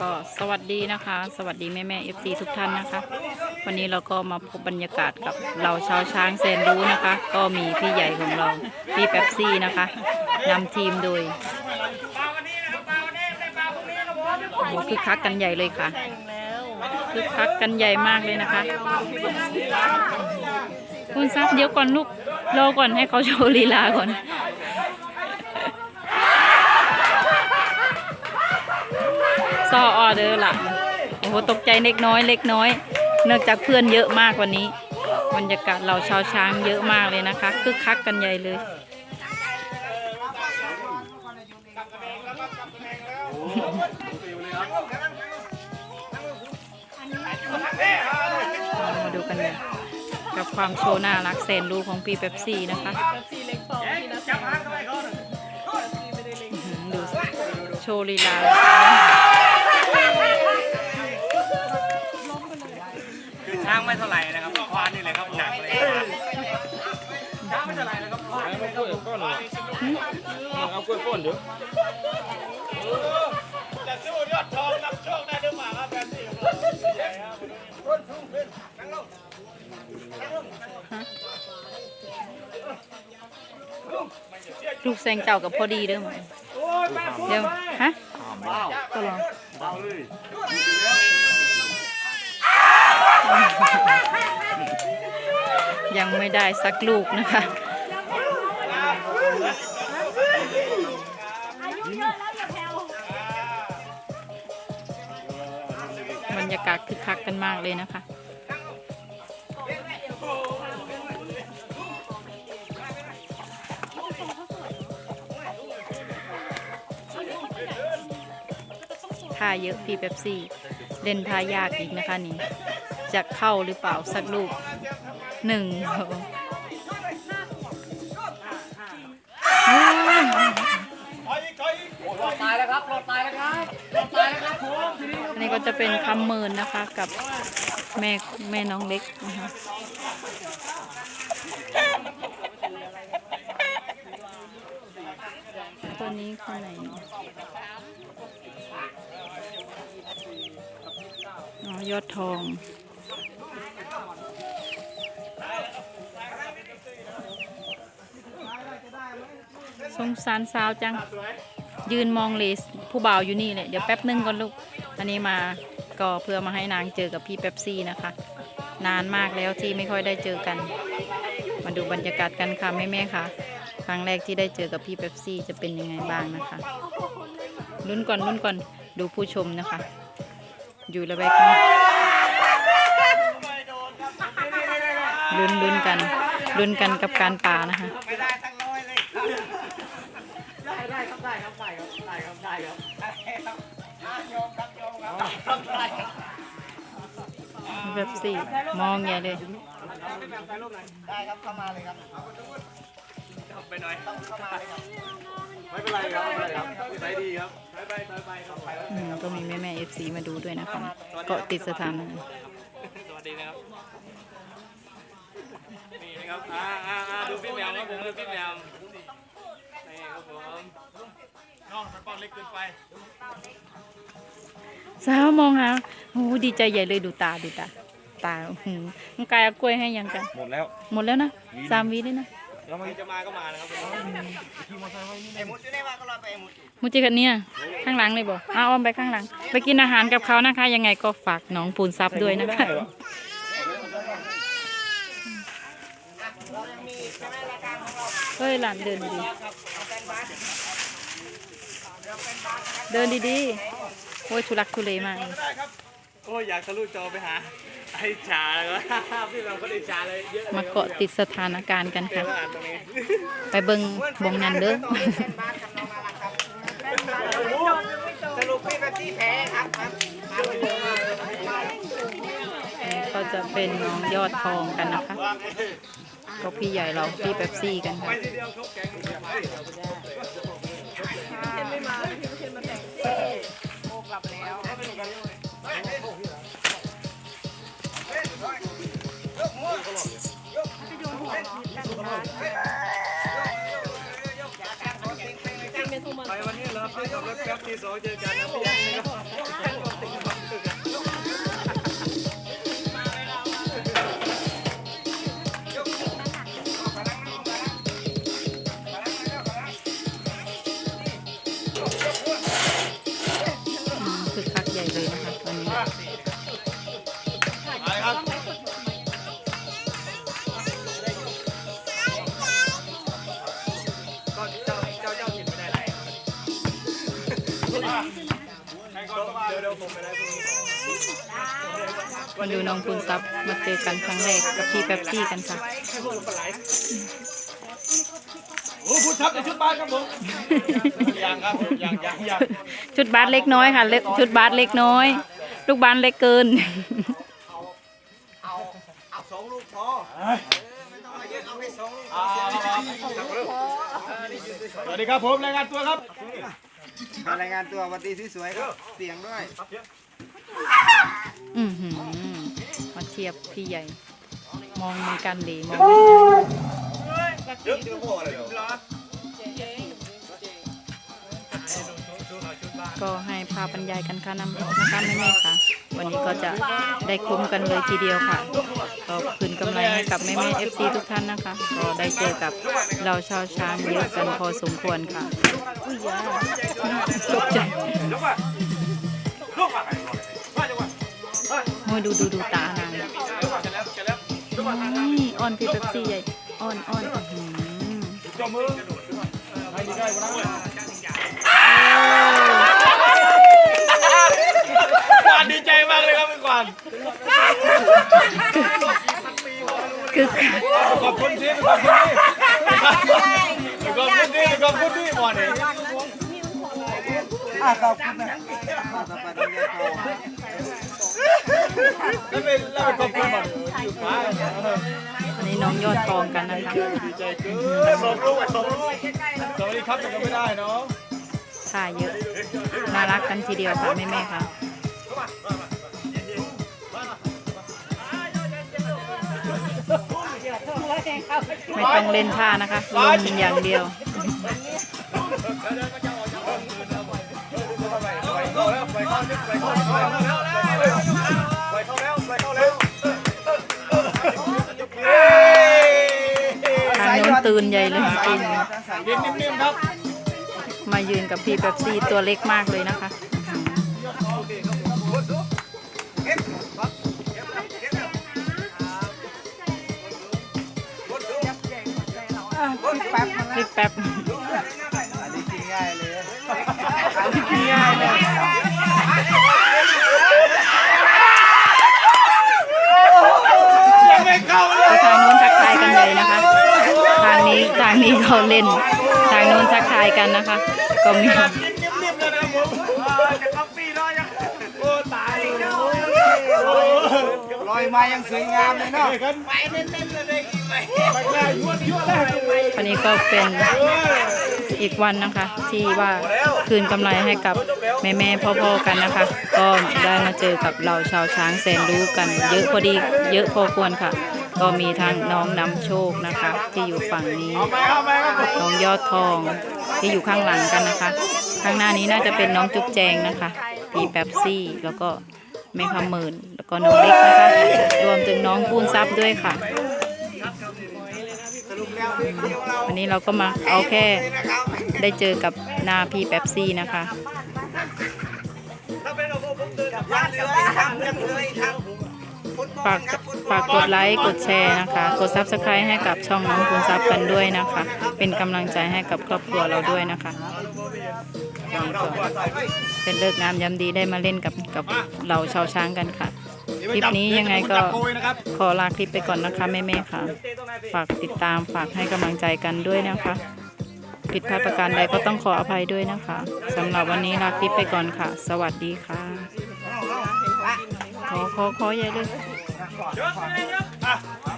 ก็สวัสดีนะคะ สวัสดีแม่แม่เอฟซีทุกท่านนะคะ วันนี้เราก็มาพบบรรยากาศกับเราชาวช้างแสนรู้นะคะ ก็มีพี่ใหญ่ของเราพี่แป๊บซี่นะคะนำทีมโดยโอ้โหคึกคักกันใหญ่เลยค่ะคึกคักกันใหญ่มากเลยนะคะ คุณซับเดี๋ยวก่อนลูกรอก่อนให้เขาโชว์ลีลาก่อน อออเดอร์ละโอ้โหตกใจเล็กน้อยเล็กน้อย เนื่องจากเพื่อนเยอะมากว่านี้ บรรยากาศเราชาวช้างเยอะมากเลยนะคะคึกคักกันใหญ่เลยมาดูกันเลยกับความโชว์น่ารักแสนรู้ของพี่เป๊ปซี่นะคะดูโชว์ลีลา คือ ช้างไม่เท่าไหร่นะครับควานนี่แหละครับหนักเลยช้างไม่เท่าไหร่นะครับควานเอากล้วยก้อนหนึ่งเอากล้วยก้อนเดี๋ยวจะสู้ยอดทองนำโชคได้หรือเปล่าครับแฟนที่ลูกแซงเจ้ากับพอดีเด้อมั้ยเดี๋ยวฮะก็ลอง ยังไม่ได้สักลูกนะคะ บรรยากาศคึกคักกันมากเลยนะคะท่าเยอะพี่เป๊ปซี่ เล่นท่ายากอีกนะคะนี่ จะเข้าหรือเปล่าสักลูกหนึ่งองรอดตายแล้วครับรอดตายแล้วครับรอดตายแล้วครับผมทีนี้อันนี้ก็จะเป็นคำเมินนะคะกับแม่แม่น้องเล็กนะคะตัวนี้คนไหนอ๋อยอดทอง สงสารสาวจัง ยืนมองเลสผู้บ่าวอยู่นี่เลยเดี๋ยวแป๊บนึงก่อนลูก อันนี้มาก็เพื่อมาให้นางเจอกับพี่เป๊ปซี่นะคะ นานมากแล้วที่ไม่ค่อยได้เจอกัน มาดูบรรยากาศกันค่ะแม่แม่ค่ะ ครั้งแรกที่ได้เจอกับพี่เป๊ปซี่จะเป็นยังไงบ้างนะคะลุ้นก่อนลุ้นก่อนดูผู้ชมนะคะ อยู่ระแวกนี้ลุ้นลุ้นกันลุ้นกันกับการป่านะคะ ไม่ได้ทั้งน้อยเลยครับ ได้ครับได้ครับได้ครับได้ครับได้ครับได้ครับโยมครับโยมครับได้ครับแบบสี่มองใหญ่เลยได้ครับเข้ามาเลยครับไปหน่อยต้องเข้ามาเลยครับไม่เป็นไรครับไม่เป็นไรครับนิสัยดีครับไปไปไปไปครับไปแล้วก็มีแม่แม่เอฟซีมาดูด้วยนะคะเกาะติดสถานะสวัสดีนะครับนี่นะครับอ่าอ่าดูพี่แมวครับผมดูพี่แมวนี่ครับผม น้องสปอนเล็กเกินไปสาวมองหาโอ้ดีใจใหญ่เลยดูตาดูตา ตาหืมมันกายเอากล้วยให้ยังกัน หมดแล้วหมดแล้วนะสามวีเลยนะแล้วมันจะมาก็มานะครับไอ้มุดอยู่ในมาก็รอไปไอ้มุดมุจิกันเนี่ยข้างหลังเลยบอกเอาเอาไปข้างหลัง ไปกินอาหารกับเขานะคะ ยังไงก็ฝากน้องปูนซับด้วยนะคะเฮ้ยหลานเดินดีๆ เดินดีๆ โอ้ยทุลักทุเลมากโอ้ยอยากทะลุจอไปหาไอ้ชาแล้วก็พี่แมวก็ได้ชาเลยเยอะมาเกาะติดสถานการณ์กันค่ะอ่านตรงนี้ไปเบิงบงนันเด้อสรุปพี่แบบที่แพ้ครับนี่ก็จะเป็นน้องยอดทองกันนะคะ ก็พี่ใหญ่เราพี่เป๊ปซี่กันค่ะ ทีเดียวเขาแกงไปวันนี้เหรอพี่ขับรถแป๊บที่สองเจอกันนะพี่ มาดูน้องคุณซับมาเจอกันครั้งแรกกับพี่แป๊บซี่กันค่ะโอ้พูดทับในชุดบ้านครับผมยังครับผมยังยังยังชุดบาสเล็กน้อยค่ะเล็กชุดบาสเล็กน้อย ลูกบาสเล็กเกินสองลูกพอสวัสดีครับผมรายงานตัวครับรายงานตัววันดีสวยๆครับเสียงด้วย อือหือมาเทียบพี่ใหญ่ มองเหมือนกันดีมองก็ให้พาบรรยายกันค่ะนำนะคะแม่แม่ๆค่ะ วันนี้ก็จะได้คุ้มกันเลยทีเดียวค่ะ ก็คืนกำไรให้กับแม่แม่เอฟซีทุกท่านนะคะ ก็ได้เจอกับเราชาวช้างเยอะกันพอสมควรค่ะ อุ้ยยาตกใจโอ้ ยดูดูดูตานางนี่อ่อนพี่เป๊ปซี่ใหญ่อ่อนอ่อนอื้อหือจมือใครดีได้วันนั้นกวานดีใจมากเลยครับพี่กวานคือขอบคุณที่ขอบคุณที่ขอบคุณที่ขอบคุณที่หมอนี่อะขอบคุณนะ แล้วไปแล้วไปขอบคุณหมอยู่ฟ้าอันนี้น้องยอดทองกันนะคะดีใจเกินส่งลูกส่งลูกสวัสดีครับยังไม่ได้เนาะค่ะเยอะน่ารักกันทีเดียวค่ะแม่แม่ๆค่ะไม่ต้องเล่นท่านะคะลงอย่างเดียวไปก่อนไปก่อนไปก่อนไปก่อน ทางโน้นตื่นใหญ่เลยตื่นเรียนนิ่มๆครับมายืนกับพี่เป๊ปซี่ตัวเล็กมากเลยนะคะแป๊บมาพี่แป๊บ ทางนี้เขาเล่น ทางโน้นทักทายกันนะคะ ก็มีนิ่มๆเลยมจะกาแฟร้อยยังโอ้ตายลอยมายังสวยงามเลยเนาะนไปเน้นๆเลยไปไปแค่ยั่วยั่วเลยวันนี้ก็เป็นอีกวันนะคะ ที่ว่าคืนกำไรให้กับแม่แม่ๆพ่อๆกันนะคะ ก็ได้มาเจอกับเราชาวช้างแสนรู้กัน เยอะพอดีเยอะพอควรค่ะ ก็มีทางน้องนำโชคนะคะ ที่อยู่ฝั่งนี้น้องยอดทองที่อยู่ข้างหลังกันนะคะ ข้างหน้านี้น่าจะเป็นน้องจุ๊บแจงนะคะพี่แป๊บซี่แล้วก็แม่คำหมื่นแล้วก็น้องเล็กนะคะ รวมถึงน้องปูนซับด้วยค่ะวันนี้เราก็มาเอาแค่ได้เจอกับนาพี่แป๊บซี่นะคะ ฝากฝากกดไลค์กดแชร์นะคะ กดซับสไครต์ให้กับช่องน้องปูนซับกันด้วยนะคะ เป็นกำลังใจให้กับครอบครัวเราด้วยนะคะนี่ก็เป็นเลิกงามยามดีได้มาเล่นกับกับเราชาวช้างกันค่ะคลิปนี้ยังไงก็ขอลาคลิปไปก่อนนะคะแม่ๆค่ะ ฝากติดตามฝากให้กำลังใจกันด้วยนะคะผิดพลาดประการใดก็ต้องขออภัยด้วยนะคะสำหรับวันนี้ลาคลิปไปก่อนค่ะ สวัสดีค่ะ ขอขอขอใหญ่เลยเยอะเลยเยอะ